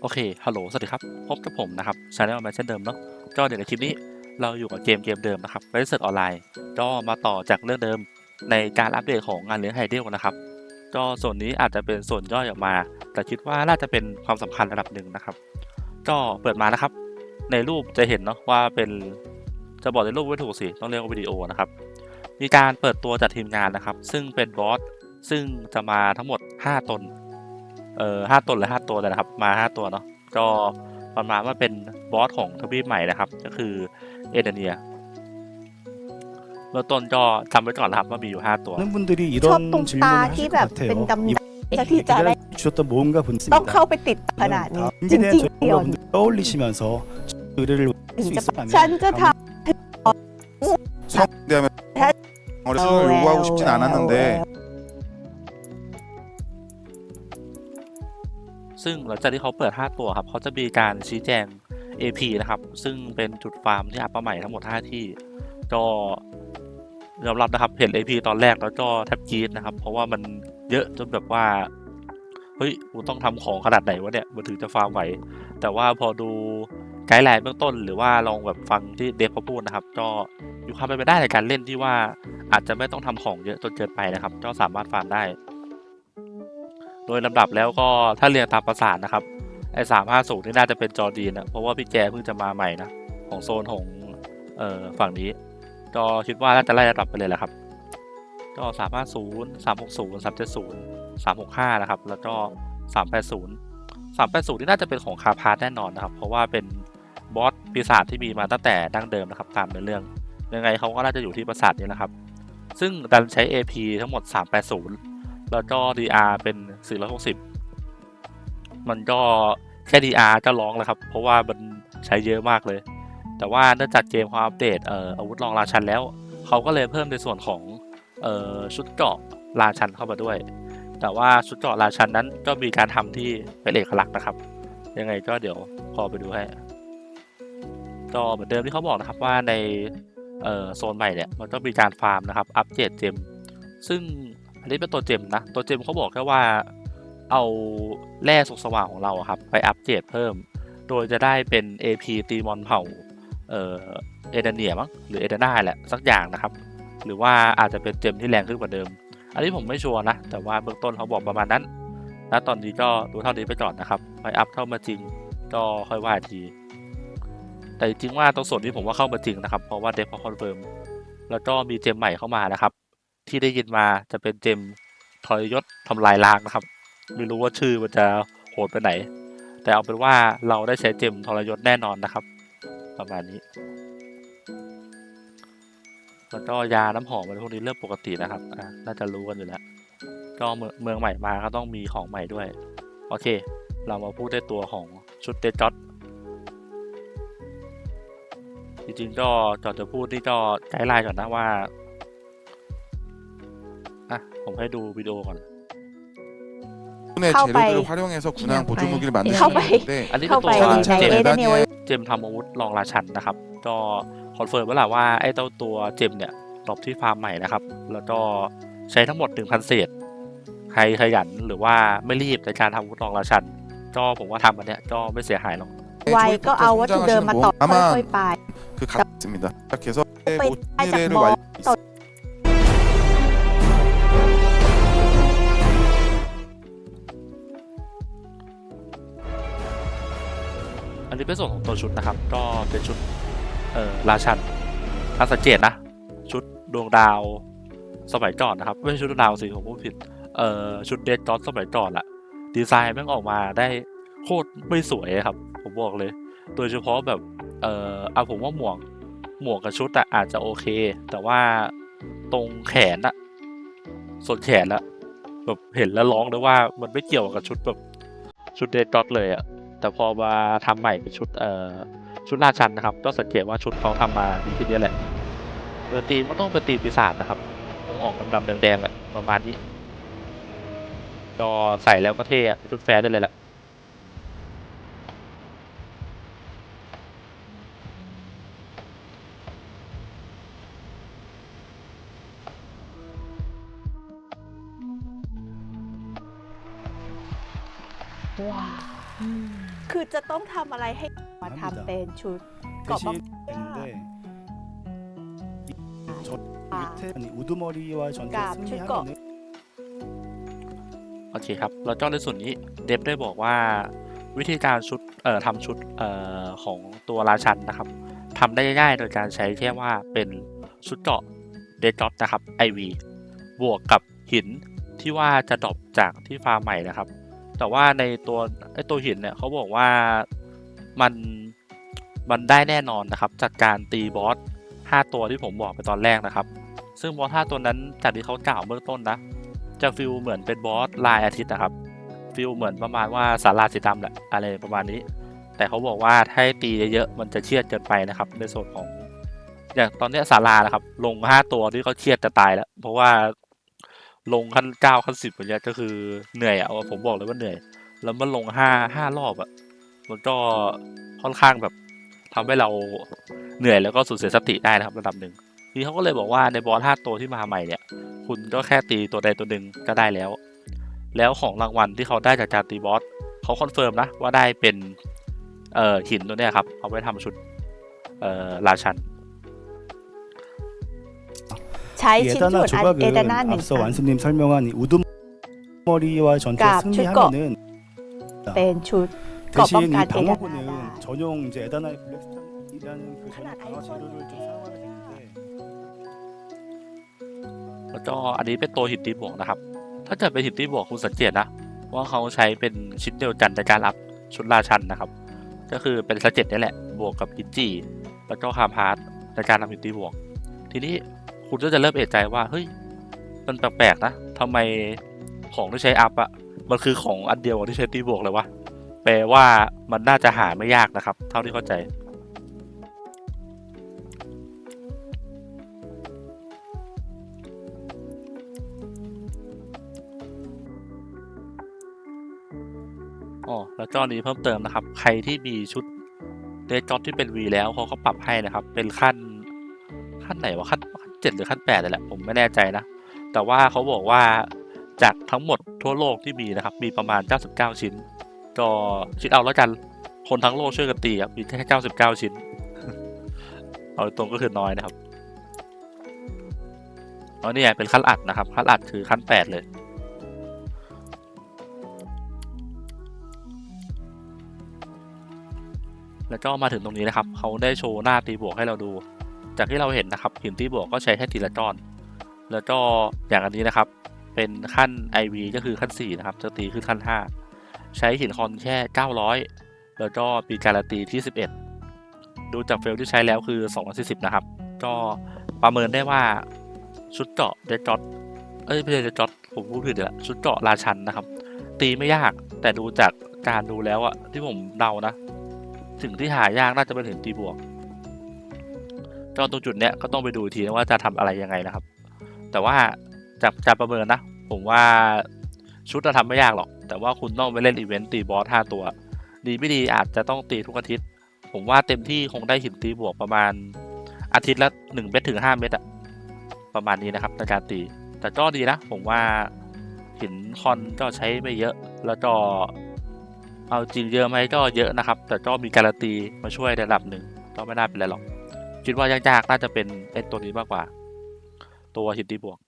โอเค ฮัลโหล สวัสดีครับ พบกับผมนะครับชาแนลมาเช่นเดิมเนาะ ก็เดี๋ยวในคลิปนี้เราอยู่กับเกมเกมเดิมนะครับไวเซิร์ออนไลน์ ก็มาต่อจากเรื่องเดิมในการอัปเดตของงานเลี้ยงไฮเดลนะครับ ก็ส่วนนี้อาจจะเป็นส่วนย่อยออกมา แต่คิดว่าน่าจะเป็นความสำคัญระดับหนึ่งนะครับ ก็เปิดมานะครับ ในรูปจะเห็นเนาะว่าเป็นจะบอกในรูปไม่ถูกสิ ต้องเรียกว่าวิดีโอนะครับ มีการเปิดตัวจากทีมงานนะครับ ซึ่งเป็นบอส ซึ่งจะมาทั้งหมด 5 ตน เอ่อห้าตนหรือห้าตัวเลยนะครับ มาห้าตัวเนาะ ก็ประมาณว่าเป็นบอสของทวีปใหม่นะครับ ก็คือเอเดเนียเริ่มต้นก็จำไว้ก่อนนะครับว่ามีอยู่ห้าตัว 많은 분들이 ชอบ 이런 ตรงตา 질문을 ที่ 하실 แบ 것 บเป็น 같아요. ดำๆจะที่จะได้ 이분이 주셨던 뭔가 분습니다. ต้องเข้าไปติดขนาดนี้ จ 다음에 ริง 저희 ๆเดียว 멤버분들 떠올리시면서 의뢰를 ถึง 수 จะ 있으라면 ฉันจะท 성대하면 우리 어, 수능을 왜요? 요구하고 싶진 왜요? 않았는데 ซึ่งหลังจากที่เขาเปิด 5 ตัวครับเขาจะมีการชี้แจง AP นะครับ ซึ่งเป็นจุดฟาร์มที่อัปมาใหม่ทั้งหมด 5 ที่ก็ยอมรับนะครับเห็น AP ตอนแรกแล้วก็แทบกรีดนะครับ เพราะว่ามันเยอะจนแบบว่าเฮ้ยกูต้องทำของขนาดไหนวะเนี่ยมันถึงจะฟาร์มไหว แต่ว่าพอดูไกด์ไลน์เบื้องต้น หรือว่าลองแบบฟังที่เดฟเขาพูดนะครับ ก็มีความเป็นไปได้ในการเล่นที่ว่าอาจจะไม่ต้องทำของเยอะจนเกินไปนะครับ ก็สามารถฟาร์มได้ โดยลำดับแล้วก็ถ้าเรียงตามประสานนะครับไอ้สามห้าศูนย์นี่น่าจะเป็นจอดีนนะเพราะว่าพี่แกเพิ่งจะมาใหม่นะของโซนของเอ่อฝั่งนี้ก็คิดว่าน่าจะไล่ระดับไปเลยแหละครับ ก็สามห้าศูนย์สามหกศูนย์สามเจ็ดศูนย์สามหกห้านะครับ แล้วก็สามแปดศูนย์สามแปดศูนย์นี่น่าจะเป็นของคาพาร์ทแน่นอนนะครับ เพราะว่าเป็นบอสปีศาจที่มีมาตั้งแต่ดั้งเดิมนะครับตามในเรื่องยังไงเขาก็น่าจะอยู่ที่ปราสาทนี้แหละครับ ซึ่งดันใช้ AP ทั้งหมด 380 แล้วก็ DR เป็น 460 มันก็แค่ DR ก็ร้องแล้วครับ เพราะว่ามันใช้เยอะมากเลย แต่ว่าเนื่องจากเกมเขาอัปเดตเอ่ออาวุธรองราชันแล้ว เขาก็เลยเพิ่มในส่วนของเอ่อชุดเกราะราชันเข้ามาด้วย แต่ว่าชุดเกราะราชันนั้นก็มีการทำที่เป็นเอกลักษณ์นะครับ ยังไงก็เดี๋ยวพอไปดูให้ก็เหมือนเดิมที่เขาบอกนะครับว่าในเอ่อโซนใหม่เนี่ยมันก็มีการฟาร์มนะครับ อัปเกรดเจมซึ่ง อันนี้เป็นตัวเจมนะ ตัวเจมเขาบอกแค่ว่าเอาแร่สุกสว่างของเราครับ ไปอัปเกรดเพิ่ม โดยจะได้เป็น AP ตีมอนเผ่าเออเอเดเนียมั้งหรือเอเดนาแหละสักอย่างนะครับ หรือว่าอาจจะเป็นเจมที่แรงขึ้นกว่าเดิม อันนี้ผมไม่ชัวร์นะ แต่ว่าเบื้องต้นเขาบอกประมาณนั้นและตอนนี้ก็ดูเท่านี้ไปก่อนนะครับไปอัพเข้ามาจริงก็ค่อยว่าทีแต่จริงว่าตรงส่วนนี้ผมว่าเข้ามาจริงนะครับ เพราะว่าเดฟเขาคอนเฟิร์มแล้วก็มีเจมใหม่เข้ามานะครับ ที่ได้ยินมาจะเป็นเจมทรยศทำลายล้างนะครับ ไม่รู้ว่าชื่อมันจะโหดไปไหน แต่เอาเป็นว่าเราได้ใช้เจมทรยศแน่นอนนะครับ ประมาณนี้แล้วก็ยาน้ำหอมอะไรพวกนี้เริ่มปกตินะครับอ่าน่าจะรู้กันอยู่แล้วก็เมืองใหม่มาก็ต้องมีของใหม่ด้วย โอเค เรามาพูดในตัวของชุดเดจอตจริงๆก็จอดจะพูดนี่ก็ไกด์ไลน์ก่อนนะว่า อ่ะ ผมให้ดูวิดีโอก่อน 군의 카우바이. 재료들을 활용해서 군함 그냥 보조 무기를 만들 수 카우바이. 있는데 อันนี้เป็ เข้าน ตั ไป ว ใน เจ เอ ม เดเนีย เจมทำอาวุธรองราชันนะครับ ก็คอนเฟิร์มไว้แหละว่าไอ้เจ้าตัวเจมเนี่ยตอบที่ฟาร์มใหม่นะครับ แล้วก็ใช้ทั้งหมด 1,000 เศษ ใครขยันหรือว่าไม่รีบในการทำอาวุธรองราชัน ก็ผมว่าทำอันเนี้ยก็ไม่เสียหายหรอก ไวก็เอาวัตถุเดิมมาต่อ 아마 ค่อยๆไป 그 같습니다. 시작해서 또 뭐 살짝 미래를 뭐 완 또 อันนี้เ ป็นส่วนของตัวชุดนะครับ ก็เป็นชุดเอ่อราชันถ้าสังเกตนะ ชุดดวงดาวสมัยก่อนนะครับ ไม่ใช่ชุดดวงดาวสิผมพูดผิดเอ่อชุดเดดจอสมัยก่อนอะดีไซน์แม่งออกมาได้โคตรไม่สวยครับ ผมบอกเลย โดยเฉพาะแบบเอ่อเอาผมว่าหมวกหมวกกับชุดอะอาจจะโอเค แต่ว่าตรงแขนอะส่วนแขนอะแบบเห็นแล้วร้องเลยว่ามันไม่เกี่ยวกับชุดแบบชุดเดดจอสเลยอะ แต่พอมาทำใหม่เป็นชุดเอ่อชุดราชันนะครับ ก็สังเกตว่าชุดเขาทำมาดีขึ้นเยอะแหละเออตีมก็ต้องเป็นตีปีศาจนะครับต้องออกดำๆแดงๆแหละประมาณนี้ก็ใส่แล้วก็เท่ชุดแฟร์ได้เลยแหละ ทำอะไรให้มาทำเป็นชุด 거 대신 되는데 이- 저 아. 밑에 우두머리와 전투에 그러니까 승리하면은 โอเคครับ แล้วก็ในส่วนนี้เดฟได้บอกว่าวิธีการชุดเอ่อทำชุดเอ่อของตัวราชันนะครับทำได้ง่ายๆโดยการใช้แค่ว่าเป็นชุดเกราะเดดจ็อตนะครับ IV บวกกับหินที่ว่าจะดรอปจากที่ฟาร์มใหม่นะครับ แต่ว่าในตัวไอตัวหินเนี่ยเขาบอกว่า มันมันได้แน่นอนนะครับจากการตีบอส5 ตัวที่ผมบอกไปตอนแรกนะครับ ซึ่งบอส5ตัวนั้นจากที่เขากล่าวเบื้องต้นนะ จะฟิลเหมือนเป็นบอสลายอาทิตย์นะครับฟิลเหมือนประมาณว่าสาราสีดำแหละอะไรประมาณนี้ แต่เขาบอกว่าถ้าให้ตีเยอะๆมันจะเครียดเกินไปนะครับ ในส่วนของอย่างตอนนี้สารานะครับ ลงห้าตัวที่เขาเครียดจะตายแล้ว เพราะว่าลงขั้นเก้าขั้นสิบอย่างเงี้ยก็คือเหนื่อยอะผมบอกเลยว่าเหนื่อย แล้วมันลงห้าห้ารอบอะ มันก็ค่อนข้างแบบทำให้เราเหนื่อยแล้วก็สูญเสียสติได้นะครับระดับหนึ่งทีเขาก็เลยบอกว่าในบอสห้าตัวที่มาใหม่เนี่ย คุณก็แค่ตีตัวใดตัวหนึ่งก็ได้แล้ว แล้วของรางวัลที่เขาได้จากการตีบอสเขาคอนเฟิร์มนะว่าได้เป็นเอ่อหินตัวเนี้ยครับ เอาไว้ทำชุดเอ่อราชัน ใช้ชิ้นส่วนอันเอเดนาหนึ่งอันิมแสดเป็นชุดเกาะ ป้อง 대신 กั 이 นเอดาน่า 방어구는 ได้ 전용 이제 에다나의 블랙스톤이라는 그 전용 하나 강화 재료를 좀 아이콘인데. 사용하게 되는데 แล้วก็อันนี้เป็นตัวหินตีบวกนะครับ ถ้าเกิดเป็นหินตีบวกคุณสังเกตนะ ว่าเขาใช้เป็นชิ้นเดียวกันในการรับชุดราชันนะครับ ก็คือเป็นสเจ็ตนี่แหละ บวกกับพิจิแล้วก็คาร์พาร์ตในการทำหินตีบวก ทีนี้คุณก็จะเริ่มเอะใจว่า เฮ้ย มันแปลกๆนะทำไมของที่ใช้อัพอะมันคือของอันเดียวกับที่ใช้ตีบวกเลยวะ แป ลว่ามันน่าจะหาไม่ยากนะครับ เท่าที่เข้าใจ อ๋อ แล้วก็อันนี้เพิ่มเติมนะครับ ใครที่มีชุดเดจ็อตที่เป็น V แล้วเขาก็ปรับให้นะครับ เป็นขั้นขั้นไหนวะขั้นขั้นเจ็ดหรือขั้นแปดเลยแหละผมไม่แน่ใจนะ แต่ว่าเขาบอกว่าจากทั้งหมดทั่วโลกที่มีนะครับ มีประมาณ 99 ชิ้น ก็คิดเอาแล้วกัน คนทั้งโลกช่วยกันตีครับมีแค่99ชิ้น เอาตรงก็คือน้อยนะครับอ๋อเนี่ยเป็นขั้นอัดนะครับ ขั้นอัดคือขั้น8เลยแล้วก็มาถึงตรงนี้นะครับ เขาได้โชว์หน้าตีบวกให้เราดู จากที่เราเห็นนะครับหินตีบวกก็ใช้แค่ทีละก้อน แล้วก็อย่างอันนี้นะครับ เป็นขั้น IV ก็คือขั้น 4 นะครับ จะตีขึ้นขั้น 5 ใช้หินคอนแค่ 900 แล้วก็ปีการันตีที่ 11 ดูจากเฟลที่ใช้แล้วคือ240 นะครับ ก็ประเมินได้ว่าชุดเกาะเดจอตเอ้ยไม่ใช่เดจอตผมพูดผิดล้วชุดเกาะราชันนะครับ ตีไม่ยากแต่ดูจากการดูแล้วอะที่ผมเดานะสิ่งที่หายากน่าจะเป็นหินตีบวกก็ตรงจุดเนี้ยก็ต้องไปดูทีนะว่าจะทำอะไรยังไงนะครับ แต่ว่าจากจากประเมินนะ ผมว่าชุดจะทำไม่ยากหรอก แต่ว่าคุณต้องไปเล่นอีเวนต์ตีบอสห้าตัว ดีไม่ดีอาจจะต้องตีทุกอาทิตย์ ผมว่าเต็มที่คงได้หินตีบวกประมาณอาทิตย์ละหนึ่งเม็ดถึงห้าเม็ดอะประมาณนี้นะครับในการตี แต่ก็ดีนะ ผมว่าหินคอนก็ใช้ไม่เยอะ แล้วก็เอาจริงเยอะไหมก็เยอะนะครับ แต่ก็มีการันตีมาช่วยระดับหนึ่งก็ไม่น่าเป็นไรหรอกคิดว่ายากๆน่าจะเป็นไอ้ตัวนี้มากกว่า ตัวหินตีบวก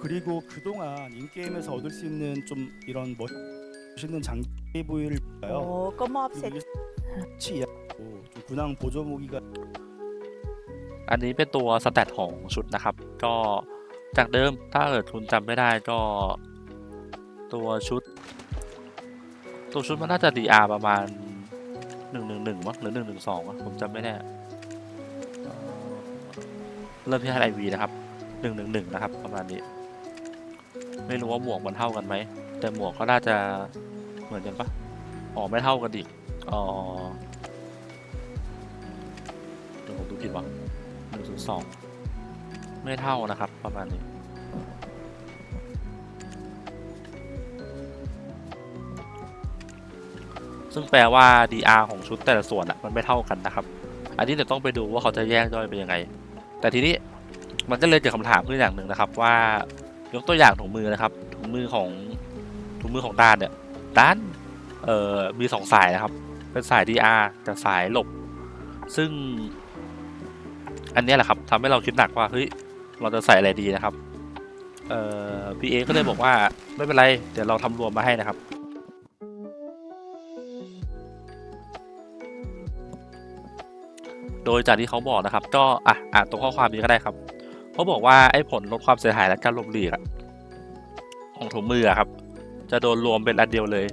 그리고 그동안 인게임에서 얻을 수 있는 좀 이런 멋있는 장비 부위를 โอ้ 볼까요? ก็มอบเสร็จ 치 이하고 좀 군항 보조 무기가 อันนี้เป็นตัวสแตทของชุดนะครับ ก็จากเดิมถ้าเกิดคุณจำไม่ได้ก็ ตัวชุด ตัวชุดมันน่าจะ DR ประมาณหนึ่งหนึ่งหนึ่งมั้งหรือหนึ่งหนึ่งสองผมจำไม่แน่เริ่มที่ไอวีนะครับหนึ่งหนึ่งหนึ่งนะครับ ประมาณนี้ ไม่รู้ว่าหมวกมันเท่ากันไหม แต่หมวกก็น่าจะเหมือนกันปะอ๋อไม่เท่ากันดิอ๋อเดี๋ยวผมดูผิดวะหนึ่งศูนย์สองไม่เท่านะครับ ประมาณนี้ ซึ่งแปลว่า DR ของชุดแต่ละส่วนอะมันไม่เท่ากันนะครับ อันนี้เดี๋ยวต้องไปดูว่าเขาจะแยกย่อยเป็นยังไง แต่ทีนี้มันก็เลยเกิดคำถามขึ้นอย่างหนึ่งนะครับ ว่ายกตัวอย่างถุงมือนะครับถุงมือของถุงมือของด้านเนี่ยด้านเอ่อมีสองสายนะครับ เป็นสาย DR กับสายหลบ ซึ่ง อันนี้แหละครับทำให้เราคิดหนักว่าเฮ้ยเราจะใส่อะไรดีนะครับเอ่อพีเอก็เลยบอกว่าไม่เป็นไร เดี๋ยวเราทำรวมมาให้นะครับ โดยจากที่เขาบอกนะครับ ก็อะอ่านตรงข้อความนี้ก็ได้ครับเขาบอกว่าไอ้ผลลดความเสียหายและการลบหลีกของถุงมืออะครับ จะโดนรวมเป็นอันเดียวเลย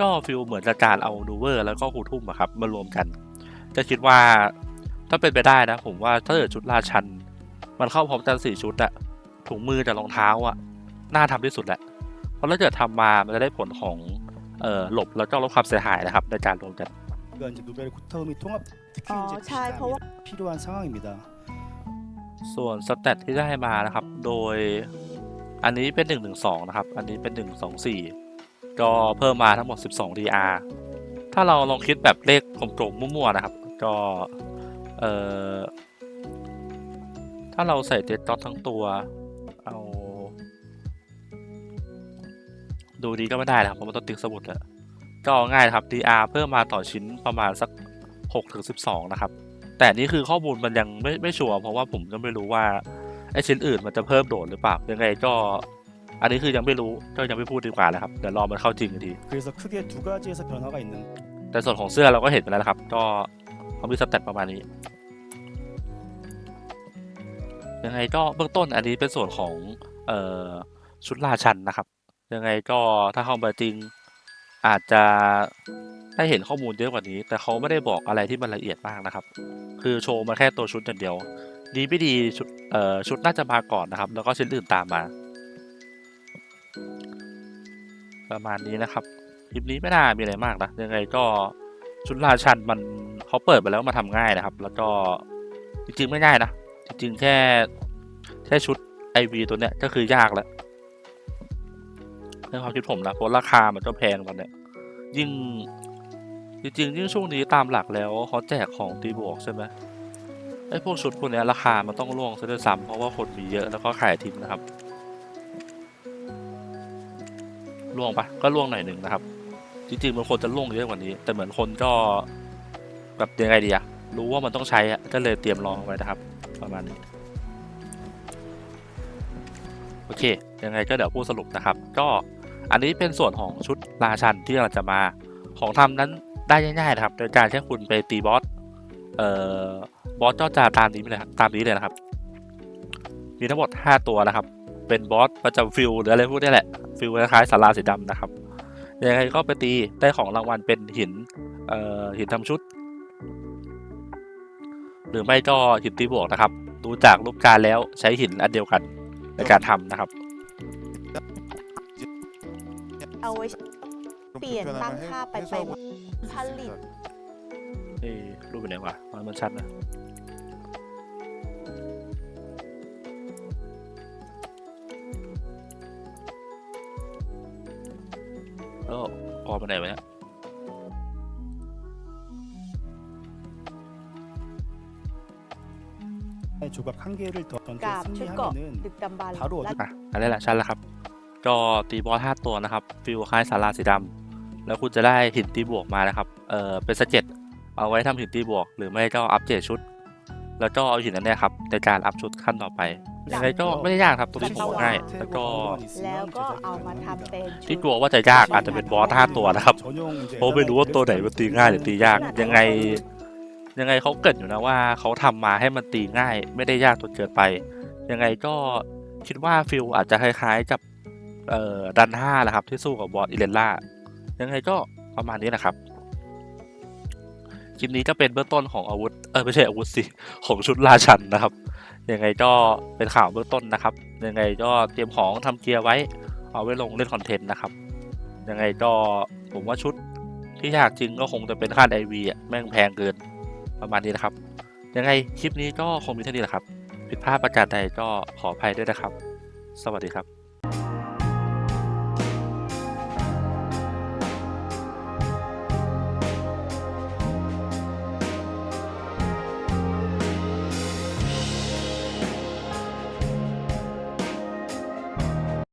ก็ฟิลเหมือนกับการเอาดูเวอร์แล้วก็คูทุ่มอะครับมารวมกัน จะคิดว่าถ้าเป็นไปได้นะ ผมว่าถ้าเกิดชุดราชัน มันเข้าพร้อมกันสี่ชุดอะถุงมือกับรองเท้าอะน่าทำที่สุดแหละ เพราะถ้าเกิดทำมามันจะได้ผลของเอ่อหลบแล้วก็ลดความเสียหายนะครับในการรวมกัน 가 이제 노벨 구타움이 통합 특히 어, 이제 잘 보고- 필요한 상황입니다. ส่วนสเตตที่ได้มานะครับ โดยอันนี้เป็น 1 1 2 นะครับ อันนี้เป็น 1 2 4 ก็เพิ่มมาทั้งหมด 12 DR ถ้าเราลองคิดแบบเลขกลมๆมั่วๆนะครับ ก็เอ่อถ้าเราใส่เดตต็อตทั้งตัว เอา ดูดีก็ไม่ได้นะครับเพราะมันต้องติ๊กสมุดอะก็ง่ายนะครับ DR เพิ่มมาต่อชิ้นประมาณสัก 6ถึง12 นะครับ แต่นี่คือข้อมูลมันยังไม่ไม่ชัวร์เพราะว่าผมก็ไม่รู้ว่าไอชิ้นอื่นมันจะเพิ่มโดดหรือเปล่ายังไงก็อันนี้คือยังไม่รู้ก็ยังไม่พูดดีกว่านะครับเดี๋ยวรอมันเข้าจริงกันทีแต่ส่วนของเสื้อเราก็เห็นไปแล้วนะครับ ก็เขามีสเต็ปประมาณนี้ยังไงก็เบื้องต้นอันนี้เป็นส่วนของเออชุดราชันนะครับ ยังไงก็ถ้าเข้ามาจริง อาจจะได้เห็นข้อมูลเยอะกว่านี้ แต่เขาไม่ได้บอกอะไรที่มันละเอียดมากนะครับ คือโชว์มาแค่ตัวชุดอย่างเดียว ดีไม่ดีชุดเอ่อชุดน่าจะมาก่อนนะครับ แล้วก็ชิ้นอื่นตามมา ประมาณนี้นะครับคลิปนี้ไม่น่ามีอะไรมากนะยังไงก็ชุดราชันมันเขาเปิดไปแล้วมาทำง่ายนะครับ แล้วก็จริงๆไม่ง่ายนะจริงๆแค่แค่ชุด IV ตัวเนี้ยก็คือยากแล้วในความคิดผมนะเพราะราคามันก็แพงตอนเนี้ย ยิ่งจริงๆยิ่งช่วงนี้ตามหลักแล้วเขาแจกของตีบวกใช่ไหมไอ้พวกชุดพวกเนี้ยราคามันต้องร่วงซะด้วยซ้ำเพราะว่าคนมีเยอะแล้วก็ขายทิ้งนะครับร่วงปะก็ร่วงหน่อยหนึ่งนะครับ จริงๆมันควรจะร่วงเยอะกว่านี้ แต่เหมือนคนก็แบบยังไงดีอะรู้ว่ามันต้องใช้อะก็เลยเตรียมรองไว้นะครับ ประมาณนี้โอเค ยังไงก็เดี๋ยวพูดสรุปนะครับ ก็ อันนี้เป็นส่วนของชุดราชันที่กำลังจะมาของทำนั้นได้ง่ายๆนะครับ โดยการแค่คุณไปตีบอสเอ่อบอสก็จะตามนี้เลยครับตามนี้เลยนะครับ มีทั้งหมด 5 ตัวนะครับ เป็นบอสประจำฟิลหรืออะไรพวกนี้แหละฟิลคล้ายๆสาราสีดำนะครับยังไงก็ไปตีได้ของรางวัลเป็นหินเอ่อหินทำชุด หรือไม่ก็หินตีบวกนะครับ ดูจากรูปการแล้วใช้หินอันเดียวกันในการทำนะครับ เอาไว้ 좀 เปลี่ยน 불편함을 ตั้ง 해- ค่าไปไป 해소하고 ผลิต เอ้ยรูปเป็นไงวะมันมันชัดนะ เออออกไปไหนวะเนี่ย 조각 한 개를 더 던져 กับชุดเกราะ 승리하면은 ดึกดำบรรพ์ 바로 และ อ่ะอันนี้แหละชัดแล้วครับ ก็ตีบอสห้าตัวนะครับฟิลคล้ายสาราสีดำแล้วคุณจะได้หินตีบวกมานะครับเออเป็นสเก็ตเอาไว้ทำหินตีบวก หรือไม่ก็อัปเกรดชุด แล้วก็เอาหินอันเนี้ยครับในการอัพชุดขั้นต่อไปยังไงก็ไม่ได้ยากครับตัวนี้ผมว่าง่ายแล้วก็แล้วก็เอามาทำเป็นชุที่ดกลัวว่าจะยากอาจจะเป็นบอสห้าตัวนะครับเพราะไม่รู้ว่าตัวไหนมันตีง่ายหรือตียากยังไง ยังไงเขาเกริดอยู่นะว่าเขาทำมาให้มันตีง่าย ไม่ได้ยากจนเกินไป ยังไงก็คิดว่าฟิลอาจจะคล้ายๆกับ เอ่อดันห้าแหละครับ ที่สู้กับบอสอิเลนล่ายังไงก็ประมาณนี้นะครับ คลิปนี้ก็เป็นเบื้องต้นของอาวุธ เออไม่ใช่อาวุธสิ ของชุดราชันนะครับ ยังไงก็เป็นข่าวเบื้องต้นนะครับ ยังไงก็เตรียมของทำเกียร์ไว้ เอาไว้ลงเล่นคอนเทนต์นะครับ ยังไงก็ผมว่าชุดที่ยากจริงก็คงจะเป็นค่าไอวีอะแม่งแพงเกินประมาณนี้นะครับ ยังไงคลิปนี้ก็คงมีเท่านี้แหละครับ ผิดพลาดประการใดก็ขออภัยด้วยนะครับ สวัสดีครับ